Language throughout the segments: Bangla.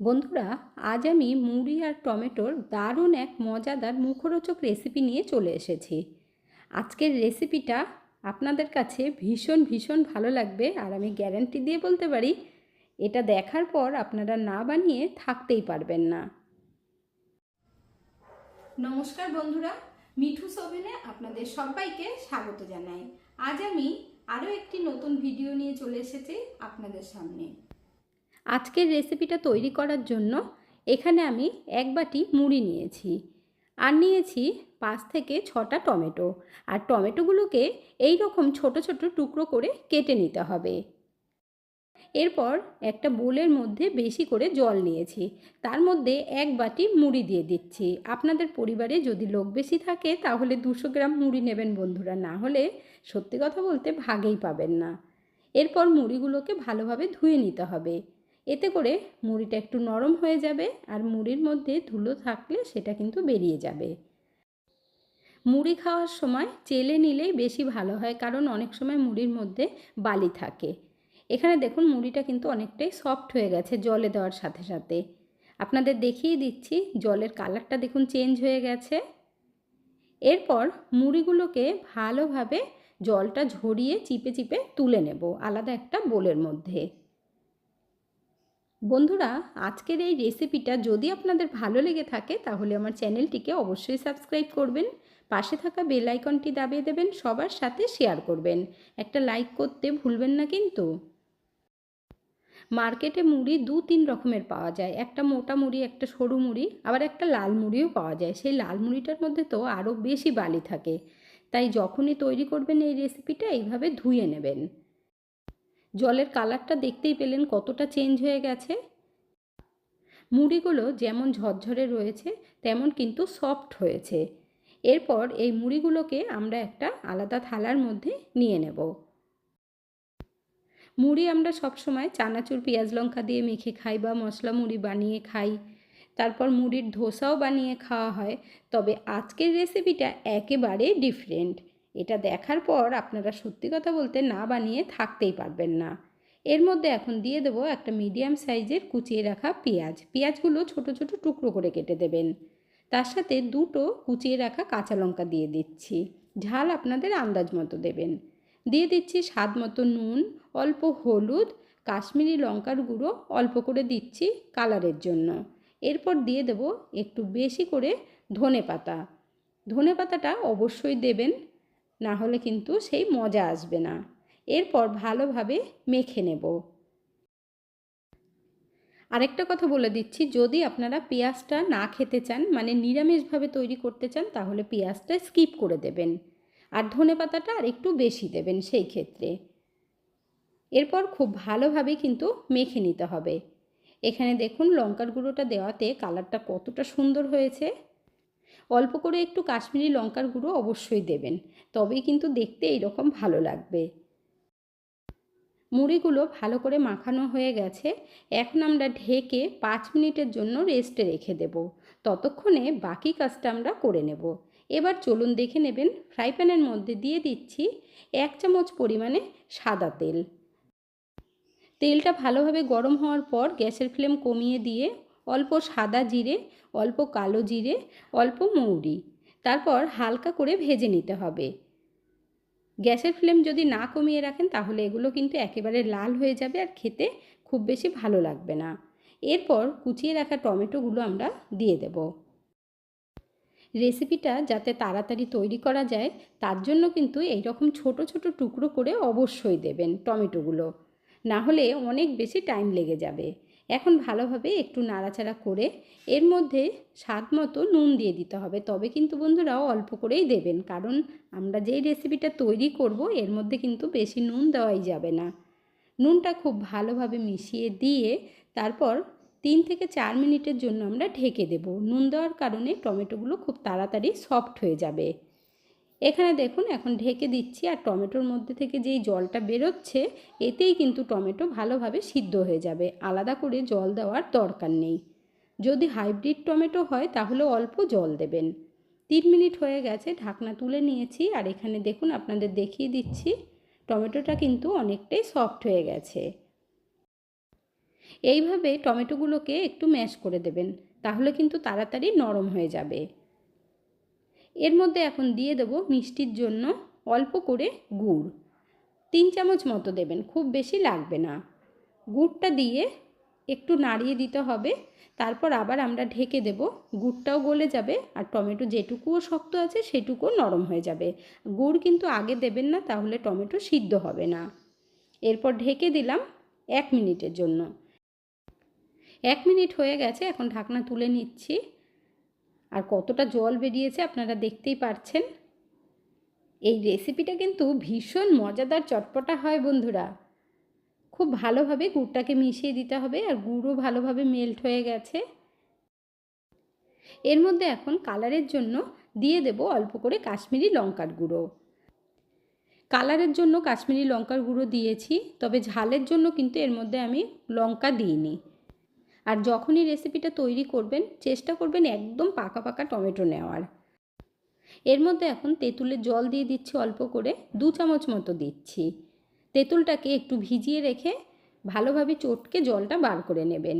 বন্ধুরা, আজ আমি মুড়ি আর টমেটোর দারুণ এক মজাদার মুখরোচক রেসিপি নিয়ে চলে এসেছি। আজকের রেসিপিটা আপনাদের কাছে ভীষণ ভীষণ ভালো লাগবে আর আমি গ্যারান্টি দিয়ে বলতে পারি, এটা দেখার পর আপনারা না বানিয়ে থাকতেই পারবেন না। নমস্কার বন্ধুরা, মিঠু সোভেনে আপনাদের সবাইকে স্বাগত জানাই। আজ আমি আরও একটি নতুন ভিডিও নিয়ে চলে এসেছি আপনাদের সামনে। আজকের রেসিপিটা তৈরি করার জন্য এখানে আমি এক বাটি মুড়ি নিয়েছি আর নিয়েছি পাঁচ থেকে ছটা টমেটো। আর টমেটোগুলোকে এই রকম ছোট ছোট টুকরো করে কেটে নিতে হবে। এরপর একটা বোলের মধ্যে বেশি করে জল নিয়েছি। তার মধ্যে এক বাটি মুড়ি দিয়ে দিচ্ছি। আপনাদের পরিবারে যদি লোক বেশি থাকে তাহলে দুশো গ্রাম মুড়ি নেবেন বন্ধুরা। না হলে সত্যি কথা বলতে ভাগেই পাবেন না। এরপর মুড়িগুলোকে ভালোভাবে ধুয়ে নিতে হবে। এতে করে মুড়িটা একটু নরম হয়ে যাবে আর মুড়ির মধ্যে ধুলো থাকলে সেটা কিন্তু বেরিয়ে যাবে। মুড়ি খাওয়ার সময় চেলে নিলেই বেশি ভালো হয় কারণ অনেক সময় মুড়ির মধ্যে বালি থাকে। এখানে দেখুন মুড়িটা কিন্তু অনেকটাই সফট হয়ে গেছে জলে দেওয়ার সাথে সাথে। আপনাদের দেখিয়ে দিচ্ছি জলের কালারটা দেখুন চেঞ্জ হয়ে গেছে। এরপর মুড়িগুলোকে ভালোভাবে জলটা ঝরিয়ে চিপে চিপে তুলে নেব আলাদা একটা বোলের মধ্যে। বন্ধুরা, আজকের এই রেসিপিটা যদি আপনাদের ভালো লেগে থাকে, তাহলে আমার চ্যানেলটিকে অবশ্যই সাবস্ক্রাইব করবেন, পাশে থাকা বেল আইকনটি দাবিয়ে দেবেন, সবার সাথে শেয়ার করবেন। একটা লাইক করতে ভুলবেন না কিন্তু। মার্কেটে মুড়ি দু তিন রকমের পাওয়া যায়, একটা মোটা মুড়ি, একটা সরু মুড়ি, আবার একটা লাল মুড়িও পাওয়া যায়। সেই লাল মুড়িটার মধ্যে তো আরও বেশি বালি থাকে। তাই যখনই তৈরি করবেন এই রেসিপিটা, এইভাবে ধুয়ে নেবেন। জলের কালারটা দেখতেই পেলেন কতটা চেঞ্জ হয়ে গেছে। মুড়িগুলো যেমন ঝরঝরে রয়েছে, তেমন কিন্তু সফট হয়েছে। এরপর এই মুড়িগুলোকে আমরা একটা আলাদা থালার মধ্যে নিয়ে নেব। মুড়ি আমরা সবসময় চানাচুর, পেঁয়াজ লঙ্কা দিয়ে মেখে খাই বা মশলা মুড়ি বানিয়ে খাই। তারপর মুড়ির ধোসাও বানিয়ে খাওয়া হয়। তবে আজকের রেসিপিটা একেবারে ডিফারেন্ট এটা দেখার পর আপনারা সত্যি কথা বলতে না বানিয়ে থাকতেই পারবেন না। এর মধ্যে এখন দিয়ে দেবো একটা মিডিয়াম সাইজের কুচিয়ে রাখা পেঁয়াজ। পেঁয়াজগুলো ছোট ছোট টুকরো করে কেটে দেবেন। তার সাথে দুটো কুচিয়ে রাখা কাঁচা লঙ্কা দিয়ে দিচ্ছি। ঝাল আপনাদের আন্দাজ মতো দেবেন। দিয়ে দিচ্ছি স্বাদ মতো নুন, অল্প হলুদ, কাশ্মীরি লঙ্কার গুঁড়ো, অল্প করে দিচ্ছি কালারের জন্য। এরপর দিয়ে দেব একটু বেশি করে ধনে পাতা ধনে পাতাটা অবশ্যই দেবেন। না হলে কিন্তু সেই মজা আসবে না। এরপর ভালোভাবে মেখে নেব। আরেকটা কথা বলে দিচ্ছি, যদি আপনারা পেঁয়াজটা না খেতে চান মানে নিরামিষভাবে তৈরি করতে চান, তাহলে পেঁয়াজটা স্কিপ করে দেবেন। আর ধনে পাতাটা আর একটু বেশি দেবেন সেই ক্ষেত্রে। এরপর খুব ভালোভাবে কিন্তু মেখে নিতে হবে। এখানে দেখুন, লঙ্কার গুঁড়োটা দেওয়াতে কালারটা কতটা সুন্দর হয়েছে। অল্প করে একটু কাশ্মীরি লঙ্কার গুঁড়ো অবশ্যই দেবেন। তবেই কিন্তু দেখতে এইরকম ভালো লাগবে। মুড়িগুলো ভালো করে মাখানো হয়ে গেছে। এখন আমরা ঢেকে পাঁচ মিনিটের জন্য রেস্টে রেখে দেব। ততক্ষণে বাকি কাজটা আমরা করে নেব। এবার চলুন দেখে নেবেন ফ্রাই প্যানের মধ্যে দিয়ে দিচ্ছি এক চামচ পরিমাণে সাদা তেল। তেলটা ভালোভাবে গরম হওয়ার পর গ্যাসের ফ্লেম কমিয়ে দিয়ে অল্প সাদা জিরে, অল্প কালো জিরে, অল্প মৌরি। তারপর হালকা করে ভেজে নিতে হবে। গ্যাসের ফ্লেম যদি না কমিয়ে রাখেন, তাহলে এগুলো কিন্তু একেবারে লাল হয়ে যাবে আর খেতে খুব বেশি ভালো লাগবে না। এরপর কুচিয়ে রাখা টমেটোগুলো আমরা দিয়ে দেব। রেসিপিটা যাতে তাড়াতাড়ি তৈরি করা যায়, তার জন্য কিন্তু এই রকম ছোট ছোট টুকরো করে অবশ্যই দেবেন টমেটোগুলো। না হলে অনেক বেশি টাইম লেগে যাবে। এখন ভালোভাবে একটু নাড়াচাড়া করে এর মধ্যে স্বাদ মতো নুন দিয়ে দিতে হবে। তবে কিন্তু বন্ধুরাও অল্প করেই দেবেন, কারণ আমরা যেই রেসিপিটা তৈরি করব, এর মধ্যে কিন্তু বেশি নুন দেওয়াই যাবে না। নুনটা খুব ভালোভাবে মিশিয়ে দিয়ে তারপর তিন থেকে চার মিনিটের জন্য আমরা ঢেকে দেব। নুন দেওয়ার কারণে টমেটোগুলো খুব তাড়াতাড়ি সফট হয়ে যাবে। এখানে দেখুন, এখন ঢেকে দিচ্ছি আর টমেটোর মধ্যে থেকে যেই জলটা বেরোচ্ছে, এতেই কিন্তু টমেটো ভালোভাবে সিদ্ধ হয়ে যাবে। আলাদা করে জল দেওয়ার দরকার নেই। যদি হাইব্রিড টমেটো হয়, তাহলে অল্প জল দেবেন। তিন মিনিট হয়ে গেছে, ঢাকনা তুলে নিয়েছি আর এখানে দেখুন, আপনাদের দেখিয়ে দিচ্ছি, টমেটোটা কিন্তু অনেকটাই সফট হয়ে গেছে। এইভাবে টমেটোগুলোকে একটু ম্যাশ করে দেবেন, তাহলে কিন্তু তাড়াতাড়ি নরম হয়ে যাবে। এর মধ্যে এখন দিয়ে দেবো মিষ্টির জন্য অল্প করে গুড়। তিন চামচ মতো দেবেন, খুব বেশি লাগবে না। গুড়টা দিয়ে একটু নাড়িয়ে দিতে হবে, তারপর আবার আমরা ঢেকে দেব। গুড়টাও গলে যাবে আর টমেটো যেটুকুও শক্ত আছে সেটুকুও নরম হয়ে যাবে। গুড় কিন্তু আগে দেবেন না, তাহলে টমেটো সিদ্ধ হবে না। এরপর ঢেকে দিলাম এক মিনিটের জন্য। এক মিনিট হয়ে গেছে, এখন ঢাকনা তুলে নিচ্ছি। আর কতটা জল বেরিয়েছে আপনারা দেখতেই পারছেন। এই রেসিপিটা কিন্তু ভীষণ মজাদার চটপটা হয় বন্ধুরা। খুব ভালোভাবে গুড়টাকে মিশিয়ে দিতে হবে আর গুড়ও ভালোভাবে মেল্ট হয়ে গেছে। এর মধ্যে এখন কালারের জন্য দিয়ে দেব অল্প করে কাশ্মীরি লঙ্কার গুঁড়ো। কালারের জন্য কাশ্মীরি লঙ্কার গুঁড়ো দিয়েছি, তবে ঝালের জন্য কিন্তু এর মধ্যে আমি লঙ্কা দিইনি। আর যখনই রেসিপিটা তৈরি করবেন, চেষ্টা করবেন একদম পাকা পাকা টমেটো নেওয়ার। এর মধ্যে এখন তেঁতুলের জল দিয়ে দিচ্ছি অল্প করে, দু চামচ মতো দিচ্ছি। তেঁতুলটাকে একটু ভিজিয়ে রেখে ভালোভাবে চটকে জলটা বার করে নেবেন।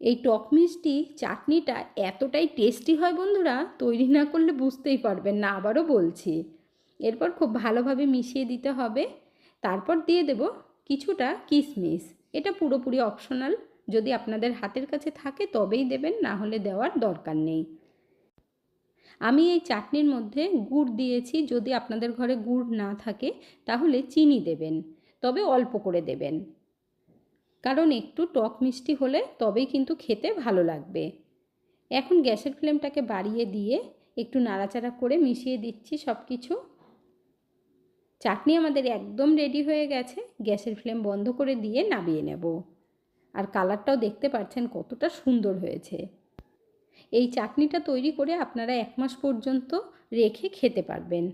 এই টক মিষ্টি চাটনিটা এতটাই টেস্টি হয় বন্ধুরা, তৈরি না করলে বুঝতেই পারবেন না, আবারও বলছি। এরপর খুব ভালোভাবে মিশিয়ে দিতে হবে। তারপর দিয়ে দেব কিছুটা কিশমিশ এটা পুরোপুরি অপশনাল যদি আপনাদের হাতের কাছে থাকে তবেই দেবেন, না হলে দেওয়ার দরকার নেই। আমি এই চাটনির মধ্যে গুড় দিয়েছি, যদি আপনাদের ঘরে গুড় না থাকে, তাহলে চিনি দেবেন, তবে অল্প করে দেবেন। কারণ একটু টক মিষ্টি হলে তবেই কিন্তু খেতে ভালো লাগবে। এখন গ্যাসের ফ্লেমটাকে বাড়িয়ে দিয়ে একটু নাড়াচাড়া করে মিশিয়ে দিচ্ছি সব কিছু চাটনি আমাদের একদম রেডি হয়ে গেছে, গ্যাসের ফ্লেম বন্ধ করে দিয়ে নামিয়ে নেব। আর কালারটাও দেখতে পাচ্ছেন কতটা সুন্দর হয়েছে। এই চাটনিটা তৈরি করে আপনারা এক মাস পর্যন্ত রেখে খেতে পারবেন।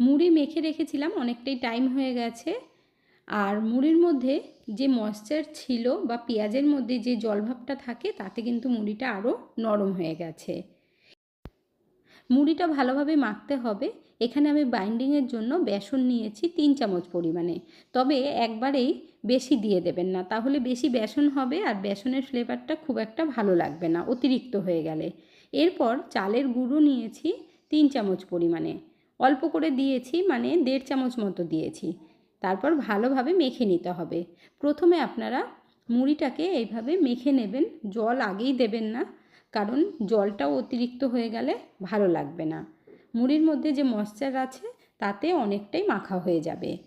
মুড়ি মেখে রেখেছিলাম, অনেকটাই টাইম হয়ে গেছে। আর মুড়ির মধ্যে যে ময়েশ্চার ছিল বা পেঁয়াজের মধ্যে যে জলভাবটা থাকে, তাতে কিন্তু মুড়িটা আরও নরম হয়ে গেছে। মুড়িটা ভালোভাবে মাখতে হবে। এখানে আমি বাইন্ডিংয়ের জন্য বেসন নিয়েছি তিন চামচ পরিমাণে। তবে একবারেই বেশি দিয়ে দেবেন না, তাহলে বেশি বেসন হবে আর বেসনের ফ্লেভারটা খুব একটা ভালো লাগবে না, অতিরিক্ত হয়ে গেলে। এরপর চালের গুঁড়ো নিয়েছি তিন চামচ পরিমাণে। অল্প করে দিয়েছি মানে দেড় চামচ মতো দিয়েছি। তারপর ভালোভাবে মেখে নিতে হবে। প্রথমে আপনারা মুড়িটাকে এইভাবে মেখে নেবেন, জল আগেই দেবেন না, কারণ জলটাও অতিরিক্ত হয়ে গেলে ভালো লাগবে না। মুড়ির মধ্যে যে ময়শ্চার আছে, তাতে অনেকটাই মাখা হয়ে যাবে।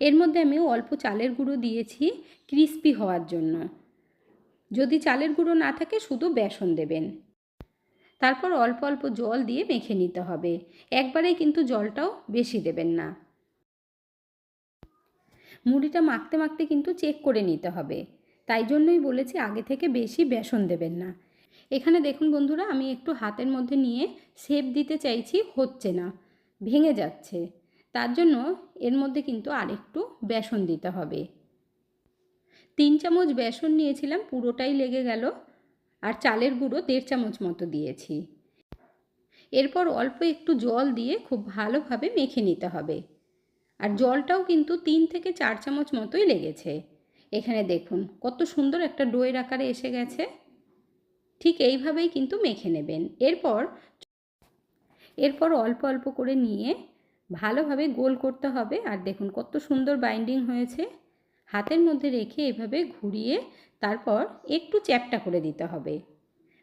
এর মধ্যে আমি অল্প চালের গুঁড়ো দিয়েছি ক্রিস্পি হওয়ার জন্য। যদি চালের গুঁড়ো না থাকে, শুধু বেসন দেবেন। তারপর অল্প অল্প জল দিয়ে মেখে নিতে হবে। একবারেই কিন্তু জলটাও বেশি দেবেন না। মুড়িটা মাখতে মাখতে কিন্তু চেক করে নিতে হবে। তাই জন্যই বলেছি, আগে থেকে বেশি বেসন দেবেন না। এখানে দেখুন বন্ধুরা, আমি একটু হাতের মধ্যে নিয়ে শেপ দিতে চাইছি, হচ্ছে না, ভেঙে যাচ্ছে। তার জন্য এর মধ্যে কিন্তু আরেকটু বেসন দিতে হবে। তিন চামচ বেসন নিয়েছিলাম, পুরোটাই লেগে গেল, আর চালের গুঁড়ো দেড় চামচ মতো দিয়েছি। এরপর অল্প একটু জল দিয়ে খুব ভালোভাবে মেখে নিতে হবে। আর জলটাও কিন্তু তিন থেকে চার চামচ মতোই লেগেছে। এখানে দেখুন, কত সুন্দর একটা ডোয়ের আকারে এসে গেছে। ঠিক এইভাবেই কিন্তু মেখে নেবেন। এরপর এরপর অল্প অল্প করে নিয়ে ভালোভাবে গোল করতে হবে। আর দেখুন কত সুন্দর বাইন্ডিং হয়েছে। হাতের মধ্যে রেখে এভাবে ঘুরিয়ে তারপর একটু চ্যাপটা করে দিতে হবে।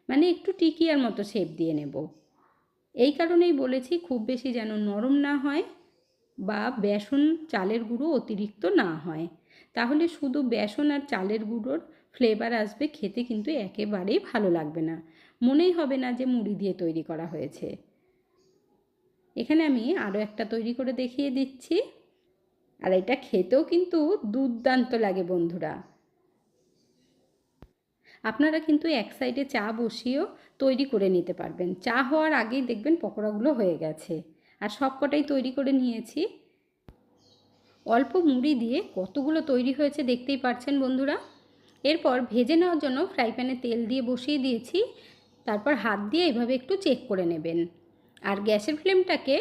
মানে একটু টিকিয়ার মতো শেপ দিয়ে নেব। এই কারণেই বলেছি খুব বেশি যেন নরম না হয় বা বেসন চালের গুঁড়ো অতিরিক্ত না হয়। তাহলে শুধু বেসন আর চালের গুঁড়োর ফ্লেভার আসবে খেতে কিন্তু একেবারেই ভালো লাগবে না। মনেই হবে না যে মুড়ি দিয়ে তৈরি করা হয়েছে। এখানে আমি আরও একটা তৈরি করে দেখিয়ে দিচ্ছি। আর এটা খেতেও কিন্তু দুর্দান্ত লাগে বন্ধুরা। আপনারা কিন্তু এক সাইডে চা বসিয়েও তৈরি করে নিতে পারবেন। চা হওয়ার আগেই দেখবেন পকোড়াগুলো হয়ে গেছে। আর সব কটাই তৈরি করে নিয়েছি। অল্প মুড়ি দিয়ে কতগুলো তৈরি হয়েছে দেখতেই পারছেন বন্ধুরা। এরপর ভেজে নেওয়ার জন্য ফ্রাই প্যানে তেল দিয়ে বসিয়ে দিয়েছি। তারপর হাত দিয়ে এভাবে একটু চেক করে নেবেন। আর গ্যাসের ফ্লেমটাকে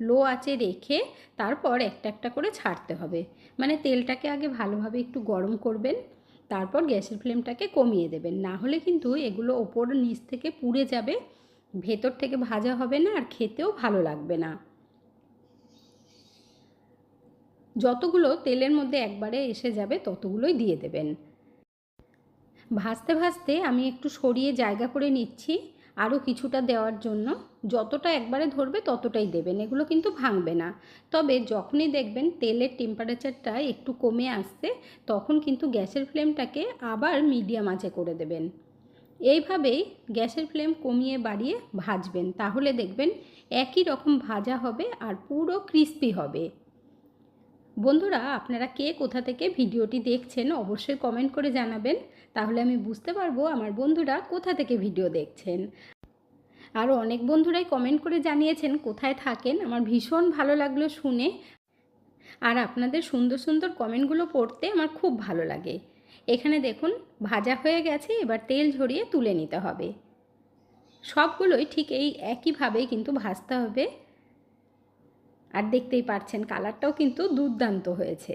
লো আঁচে রেখে তারপর একটা একটা করে ছাড়তে হবে। মানে তেলটাকে আগে ভালোভাবে একটু গরম করবেন, তারপর গ্যাসের ফ্লেমটাকে কমিয়ে দেবেন। না হলে কিন্তু এগুলো ওপর নিচ থেকে পুড়ে যাবে, ভেতর থেকে ভাজা হবে না আর খেতেও ভালো লাগবে না। যতগুলো তেলের মধ্যে একবারে এসে যাবে ততগুলোই দিয়ে দেবেন। ভাজতে ভাজতে আমি একটু সরিয়ে জায়গা করে নিচ্ছি আরও কিছুটা দেওয়ার জন্য। যতটা একবারে ধরবে ততটাই দেবেন, এগুলো কিন্তু ভাঙবে না। তবে যখনই দেখবেন তেলের টেম্পারেচারটা একটু কমে আসছে, তখন কিন্তু গ্যাসের ফ্লেমটাকে আবার মিডিয়াম আঁচে করে দেবেন। এইভাবেই গ্যাসের ফ্লেম কমিয়ে বাড়িয়ে ভাজবেন, তাহলে দেখবেন একই রকম ভাজা হবে আর পুরো ক্রিস্পি হবে। বন্ধুরা, আপনারা কে কোথা থেকে ভিডিওটি দেখছেন অবশ্যই কমেন্ট করে জানাবেন। তাহলে আমি বুঝতে পারব আমার বন্ধুরা কোথা থেকে ভিডিও দেখছেন। আরও অনেক বন্ধুরাই কমেন্ট করে জানিয়েছেন কোথায় থাকেন। আমার ভীষণ ভালো লাগল শুনে। আর আপনাদের সুন্দর সুন্দর কমেন্টগুলো পড়তে আমার খুব ভালো লাগে। এখানে দেখুন, ভাজা হয়ে গেছে, এবার তেল ঝরিয়ে তুলে নিতে হবে। সবগুলোই ঠিক এই একইভাবেই কিন্তু ভাজতে হবে। আর দেখতেই পাচ্ছেন কালারটাও কিন্তু দুর্দান্ত হয়েছে।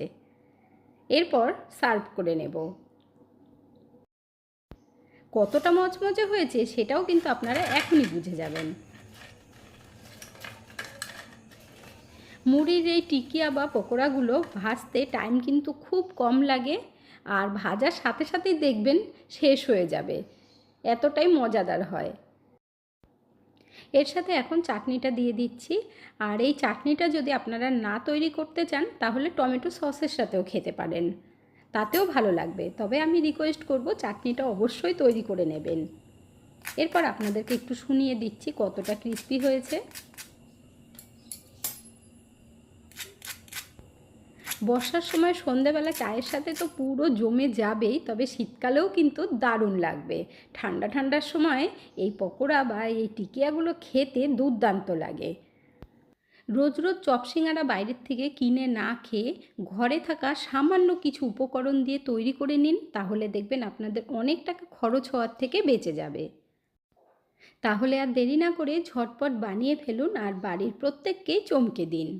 এরপর সার্ভ করে নেব। কতটা মচমচে হয়েছে সেটাও কিন্তু আপনারা এখনই বুঝে যাবেন। মুড়ির এই টিকিয়া বা পকোড়াগুলো ভাজতে টাইম কিন্তু খুব কম লাগে আর ভাজার সাথে সাথেই দেখবেন শেষ হয়ে যাবে। এতটাই মজাদার হয়। এর সাথে এখন চাটনিটা দিয়ে দিচ্ছি। আর এই চাটনিটা যদি আপনারা না তৈরি করতে চান, তাহলে টমেটো সসের সাথেও খেতে পারেন। তাতেও ভালো লাগবে। তবে আমি রিকোয়েস্ট করব চাটনিটা অবশ্যই তৈরি করে নেবেন। এরপর আপনাদেরকে একটু শুনিয়ে দিচ্ছি কতটা ক্রিস্পি হয়েছে। বর্ষার সময় সন্ধেবেলা চায়ের সাথে তো পুরো জমে যাবেই, তবে শীতকালেও কিন্তু দারুণ লাগবে। ঠান্ডা ঠান্ডার সময় এই পকোড়া বা এই টিকিয়াগুলো খেতে দুর্দান্ত লাগে। রোজ রোজ চপসিঙারা বাইরের থেকে কিনে না খেয়ে ঘরে থাকা সামান্য কিছু উপকরণ দিয়ে তৈরি করে নিন, তাহলে দেখবেন আপনাদের অনেক টাকা খরচ হওয়ার থেকে বেঁচে যাবে। তাহলে আর দেরি না করে ঝটপট বানিয়ে ফেলুন আর বাড়ির প্রত্যেককেই চমকে দিন।